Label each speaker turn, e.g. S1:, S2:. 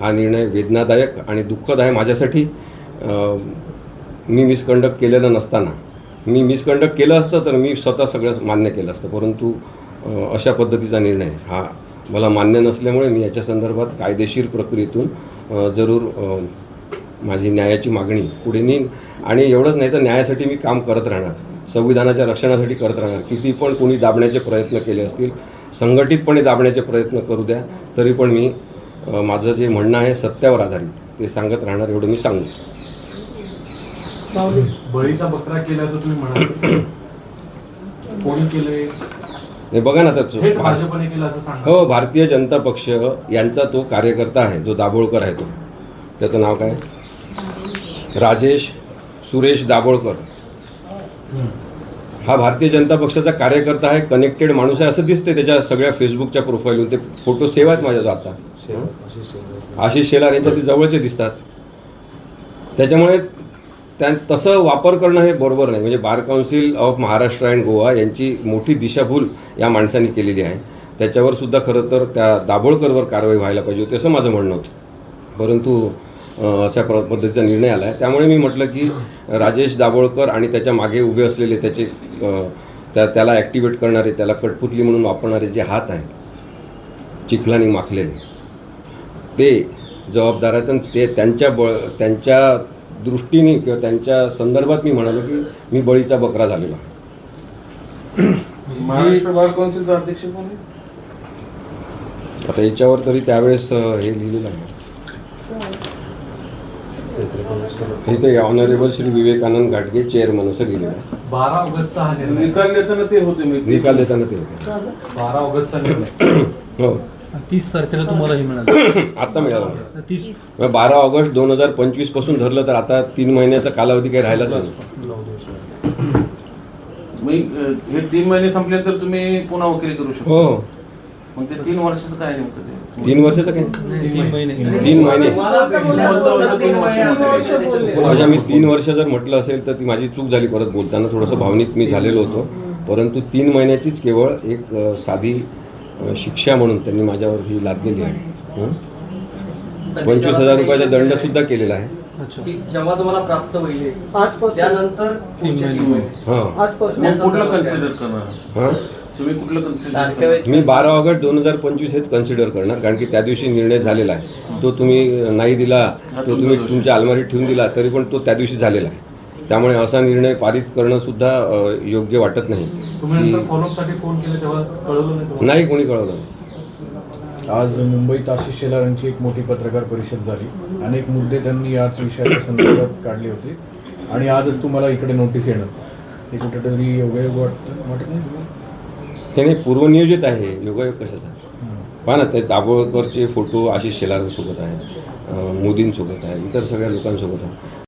S1: हा निर्णय वेदनादायक आणि दुःखद आहे माझ्यासाठी मी मिसकंडक्ट केलेलं नसताना. मी मिसकंडक्ट केलं असतं तर मी स्वतः सगळं मान्य केलं असतं. परंतु अशा पद्धतीचा निर्णय हा मला मान्य नसल्यामुळे मी याच्या संदर्भात कायदेशीर प्रक्रियेतून जरूर माझी न्यायाची मागणी पुढे नेईन. आणि एवढंच नाही तर न्यायासाठी मी काम करत राहणार. संविधानाच्या रक्षणासाठी करत राहणार. किती पण कोणी दाबण्याचे प्रयत्न केले असतील संघटितपणे दाबण्याचे प्रयत्न करू द्या तरी पण मी माझं जे म्हणणं आहे सत्यावर आधारित ते सांगत राहणार एवढं मी सांगू.
S2: बळीचा बकरा केला असं तुम्ही म्हणाल. कोणी केलंय?
S1: हे बघा ना तर
S2: भाजपने केलं असं सांगा.
S1: हो भारतीय जनता पक्ष यांचा तो कार्यकर्ता आहे जो दाभोळकर आहे तो. त्याचं नाव काय? राजेश सुरेश दाभोळकर. हा भारतीय जनता पक्षाचा कार्यकर्ता आहे कनेक्टेड माणूस आहे असं दिसते त्याच्या सगळ्या फेसबुकच्या प्रोफाईलवर ते फोटो सेव्ह आहेत माझ्या आता आशिष शेलार यांच्या ते जवळचे दिसतात. त्याच्यामुळे त्या तसं वापर करणं हे बरोबर नाही. म्हणजे bar council of Maharashtra and Goa यांची मोठी दिशाभूल या माणसांनी केलेली आहे. त्याच्यावर सुद्धा खरं तर त्या दाभोळकरवर कारवाई व्हायला पाहिजे होती असं माझं म्हणणं होतं. परंतु अशा प्र पद्धतीचा निर्णय आला आहे त्यामुळे मी म्हटलं की राजेश दाभोळकर आणि त्याच्यामागे उभे असलेले त्याचे त्या त्याला ॲक्टिवेट करणारे त्याला कठपुतली म्हणून वापरणारे जे हात आहेत चिखलानी माखलेले ते जबाबदार आहेत आणि ते त्यांच्या बळ त्यांच्या दृष्टीने किंवा त्यांच्या संदर्भात मी म्हणालो की मी बळीचा बकरा झालेलो आहे.
S3: महाराष्ट्र बार कौन्सिलचा अध्यक्ष कोण
S1: आता याच्यावर तरी त्यावेळेस हे लिहिलेलं आहे. इथे ऑनरेबल श्री विवेकानंद घाटगे चेअरमन असं आहे.
S2: बारा ऑगस्टचा हा निर्णय.
S3: निकाल देताना ते होते मी
S1: निकाल देताना ते होते.
S2: बारा ऑगस्टचा निर्णय.
S1: हो.
S4: तीस तारखेला तुम्हाला हे मिळालं.
S1: आता मिळालं.
S4: तीस.
S1: बारा ऑगस्ट दोन हजार पंचवीसपासून धरलं तर आता तीन महिन्याचा कालावधी काही राहिलाच नाही.
S3: हे तीन महिने संपले तर तुम्ही पुन्हा वकिली करू शकता.
S1: हो.
S3: मग ते तीन वर्षाचं काय नेमकं
S1: तीन वर्षाचं काय?
S4: तीन महिने.
S1: तीन महिने.
S3: वर्ष
S1: माझ्या मी तीन वर्ष जर म्हटलं असेल तर ती माझी चूक झाली परत बोलताना. थोडंसं भावनिक मी झालेलो होतो. परंतु तीन महिन्याचीच केवळ एक अ, साधी अ, शिक्षा म्हणून त्यांनी माझ्यावर ही लादलेली आहे. हं? पंचवीस हजार रुपयाचा दंड सुद्धा केलेला आहे.
S4: अच्छा.
S5: की जेव्हा तुम्हाला प्राप्त होईल
S6: आजपासून.
S5: त्यानंतर पुढचे तीन महिने.
S1: हां.
S6: आजपासून.
S3: मग कुठलं कन्सिडर करणार?
S1: हां?
S3: तुम्ही कुठलं कन्सिडर
S5: तारखेवेळी
S1: मी बारा ऑगस्ट दोन हजार पंचवीस हेच कन्सिडर करणार कारण की त्या दिवशी निर्णय झालेला आहे. तो तुम्ही नाही दिला तो तुम्ही तुमच्या अलमारीत ठेवून दिला तरी पण तो त्या दिवशी झालेला आहे. त्यामुळे असा निर्णय पारित करणं सुद्धा योग्य वाटत नाही.
S2: तुम्ही नंतर
S1: की
S2: फॉलोअपसाठी फोन केला तेव्हा कळवलं नाही
S1: कोणी कळवलं नाही.
S7: आज मुंबईत आशिष शेलार यांची एक मोठी पत्रकार परिषद झाली. अनेक मुद्दे त्यांनी याच विषयाच्या संदर्भात काढले होते. आणि आजच तुम्हाला इकडे नोटीस येणं हे कुठेतरी योगायोग वाटतं? वाटत नाही
S1: त्याने पूर्वनियोजित आहे योगायोग कशाचा? पहा ना ते दाभोळकरचे फोटो आशिष शेलारांसोबत आहे मोदींसोबत आहे इतर सगळ्या लोकांसोबत आहे.